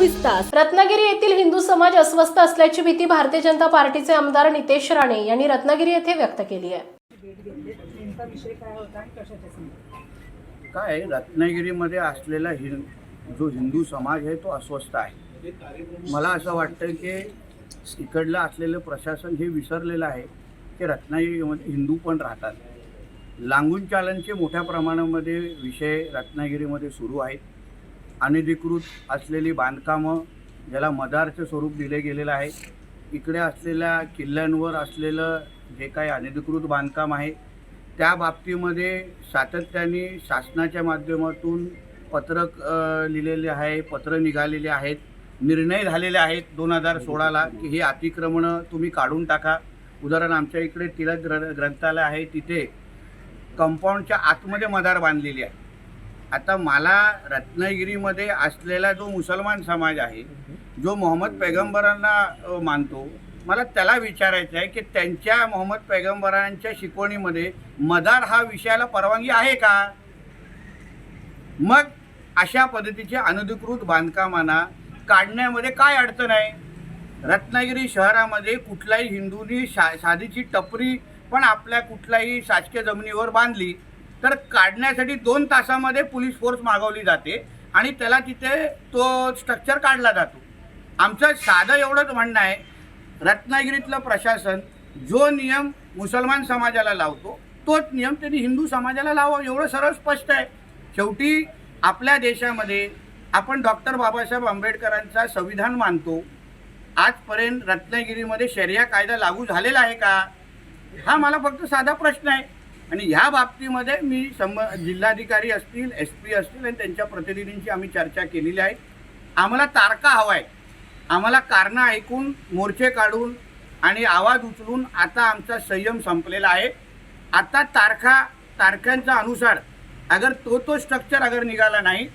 विकास रत्नागिरी येथील हिंदू समाज अस्वस्थ असल्याची भीती भारतीय जनता पार्टीचे आमदार नितेश राणे यांनी रत्नागिरी येथे व्यक्त केली आहे. काय रत्नागिरीमध्ये असलेला हिं जो हिंदू समाज आहे तो अस्वस्थ आहे. मला असं वाटतं की इकडलं असलेलं प्रशासन हे विसरलेलं आहे की रत्नागिरीमध्ये हिंदू पण राहतात. लांगून चालनचे मोठ्या प्रमाणामध्ये विषय रत्नागिरीमध्ये सुरू आहेत. अनधिकृत असलेली बांधकामं ज्याला मदारचं स्वरूप दिले गेलेलं आहे. इकडे असलेल्या किल्ल्यांवर असलेलं जे काही अनधिकृत बांधकाम आहे त्या बाबतीमध्ये सातत्याने शासनाच्या माध्यमातून पत्रक लिहिलेले आहे पत्र निघालेले आहेत. निर्णय झालेले आहेत दोन हजार सोळाला की हे अतिक्रमणं तुम्ही काढून टाका. उदाहरण आमच्या इकडे तिलक ग्र ग्रंथालय आहे तिथे कंपाऊंडच्या आतमध्ये मदार बांधलेली आहे. आता मला रत्नागिरीमध्ये असलेला जो मुसलमान समाज आहे जो मोहम्मद पैगंबरांना मानतो मला त्याला विचारायचं आहे की त्यांच्या मोहम्मद पैगंबरांच्या शिकवणीमध्ये मदार हा विषयाला परवानगी आहे का? मग अशा पद्धतीचे अनधिकृत बांधकामांना काढण्यामध्ये काय अडचण आहे? रत्नागिरी शहरामध्ये कुठल्याही हिंदूंनी शा साधीची टपरी पण आपल्या कुठल्याही शासकीय जमिनीवर बांधली. तर काढण्यासाठी दोन तासामध्ये पोलीस फोर्स मागवली जाते आणि त्याला तिथे तो स्ट्रक्चर काढला जातो. आमचं साधं एवढंच म्हणणं आहे रत्नागिरीतलं प्रशासन जो नियम मुसलमान समाजाला लावतो तोच नियम त्यांनी हिंदू समाजाला लावा एवढं सरळ स्पष्ट आहे. शेवटी आपल्या देशामध्ये आपण डॉक्टर बाबासाहेब आंबेडकरांचा संविधान मानतो. आजपर्यंत रत्नागिरीमध्ये शर्या कायदा लागू झालेला आहे का? हा मला फक्त साधा प्रश्न आहे. आणि ह्या बाबतीमध्ये मी संब जिल्हाधिकारी असतील एस पी असतील आणि त्यांच्या प्रतिनिधींची आम्ही चर्चा केलेली आहे. आम्हाला तारका हवा आहे आम्हाला कारणं ऐकून मोर्चे काढून आणि आवाज उचलून आता आमचा संयम संपलेला आहे. आता तारखा तारखांच्या अनुसार अगर तो तो स्ट्रक्चर अगर निघाला नाही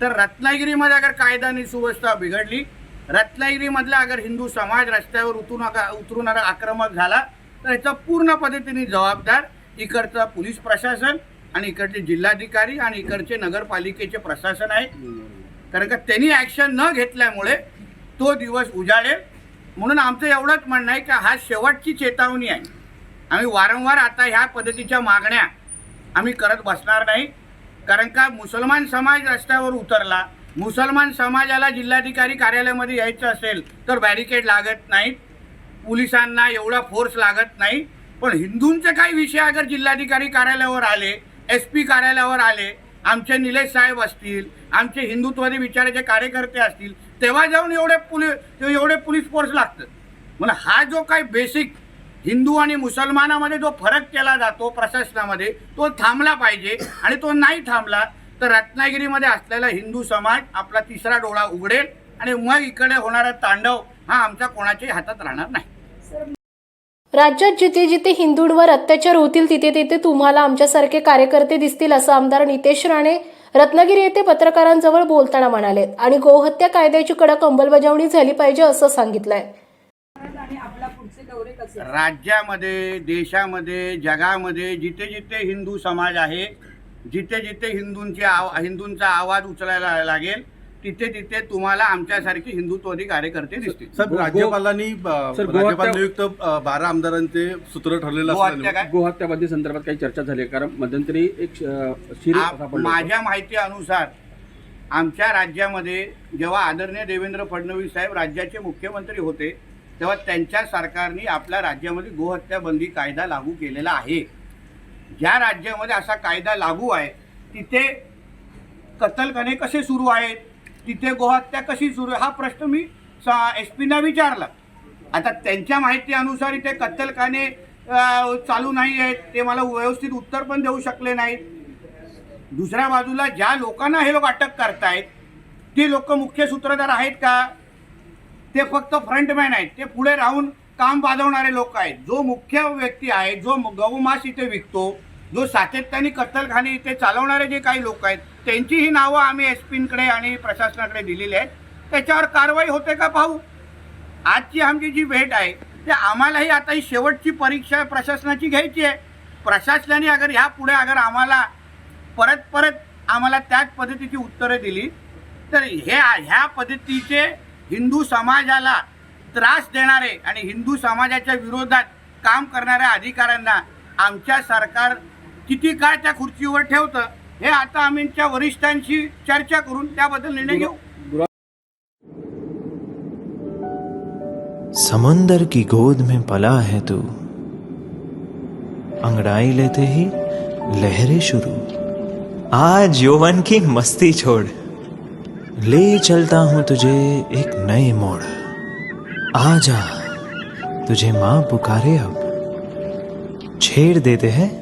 तर रत्नागिरीमध्ये अगर कायदा आणि सुव्यवस्था बिघडली रत्नागिरीमधला अगर हिंदू समाज रस्त्यावर उतरून उतरून आक्रमक झाला तर याचा पूर्ण पद्धतीने जबाबदार इकडचं पोलीस प्रशासन आणि इकडचे जिल्हाधिकारी आणि इकडचे नगरपालिकेचे प्रशासन आहे. कारण का त्यांनी ॲक्शन न घेतल्यामुळे तो दिवस उजाडेल म्हणून आमचं एवढंच म्हणणं आहे की हा शेवटची चेतावणी आहे. आम्ही वारंवार आता ह्या पद्धतीच्या मागण्या आम्ही करत बसणार नाही. कारण का मुसलमान समाज रस्त्यावर उतरला मुसलमान समाजाला जिल्हाधिकारी कार्यालयामध्ये यायचं असेल तर बॅरिकेड लागत नाहीत. पोलिसांना एवढा फोर्स लागत नाही. पण हिंदूंचे काही विषय अगर जिल्हाधिकारी कार्यालयावर आले एस पी कार्यालयावर आले आमचे निलेश साहेब असतील आमचे हिंदुत्वादी विचाराचे कार्यकर्ते असतील तेव्हा जाऊन एवढे पोलीस एवढे पोलीस फोर्स लागतं. म्हणजे हा जो काही बेसिक हिंदू आणि मुसलमानामध्ये जो फरक केला जातो प्रशासनामध्ये तो थांबला पाहिजे. आणि तो नाही थांबला तर रत्नागिरीमध्ये असलेला हिंदू समाज आपला तिसरा डोळा उघडेल आणि मग इकडे होणारा तांडव हा आमच्या कोणाच्याही हातात राहणार नाही. राज्यात जिथे जिथे हिंदूंवर अत्याचार होतील तिथे तिथे तुम्हाला आमच्यासारखे कार्यकर्ते दिसतील असं आमदार नितेश राणे रत्नागिरी येथे पत्रकारांजवळ बोलताना म्हणाले. आणि गोहत्या कायद्याची कडक अंमलबजावणी झाली पाहिजे असं सांगितलंय. राज्यामध्ये देशामध्ये जगामध्ये जिथे जिथे हिंदू समाज आहे जिथे जिथे हिंदूंची आव हिंदूंचा आवाज उचलायला लागेल तिथे तिथे तुम्हाला आमच्यासारखे हिंदुत्ववादी कार्यकर्ते दिसतील साहेब राज्यपालांनी राज्यपाल नियुक्त अ, बारा आमदारांचे सूत्र ठरलेलं असल्याने काय गोहत्या बंदी संदर्भात काही चर्चा झाली आहे? कारण मध्यंतरी एक अ, शिर आ- सापडलं होतं. माझ्या माहितीनुसार आमच्या राज्यामध्ये जेव्हा आदरणीय देवेंद्र फडणवीस साहेब राज्याचे मुख्यमंत्री होते तेव्हा त्यांच्या सरकारने आपल्या राज्यामध्ये गोहत्या बंदी कायदा लागू केलेला आहे ज्या राज्यामध्ये असा कायदा लागू आहे तिथे कत्तलखाने कसे सुरू आहेत तिथे गोहत्या कशी सुरू हा प्रश्न मी एस पीना विचारला. आता त्यांच्या माहितीनुसार इथे कत्तलखाने चालू नाही आहेत. ते मला व्यवस्थित उत्तर पण देऊ शकले नाहीत. दुसऱ्या बाजूला ज्या लोकांना हे लोक अटक करतायत ते लोक मुख्य सूत्रधार आहेत का? ते फक्त फ्रंटमॅन आहेत. ते पुढे राहून काम वाजवणारे लोक आहेत. जो मुख्य व्यक्ती आहे जो गौमास इथे विकतो जो सातत्याने कत्तलखाने इथे चालवणारे जे काही लोक आहेत त्यांचीही नावं आम्ही एस पींकडे आणि प्रशासनाकडे दिलेली आहेत. त्याच्यावर कारवाई होते का पाहू आजची आमची जी भेट आहे ते आम्हालाही आता ही शेवटची परीक्षा प्रशासनाची घ्यायची आहे. प्रशासनाने अगर ह्या पुढे अगर आम्हाला परत परत आम्हाला त्याच पद्धतीची उत्तरं दिली तर हे ह्या पद्धतीचे हिंदू समाजाला त्रास देणारे आणि हिंदू समाजाच्या विरोधात काम करणाऱ्या अधिकाऱ्यांना आमच्या सरकार किती काळ त्या खुर्चीवर ठेवतं, हे आता आम्हीच्या वरिष्ठांशी चर्चा करून त्याबद्दल निर्णय घेऊ. समुंदर की गोद में पला है तू। अंगड़ाई लेते ही लहरें शुरू। आज यौवन की मस्ती छोड़। ले चलता हूँ तुझे एक नए मोड़। आजा, तुझे माँ पुकारे अब। छेड़ देते हैं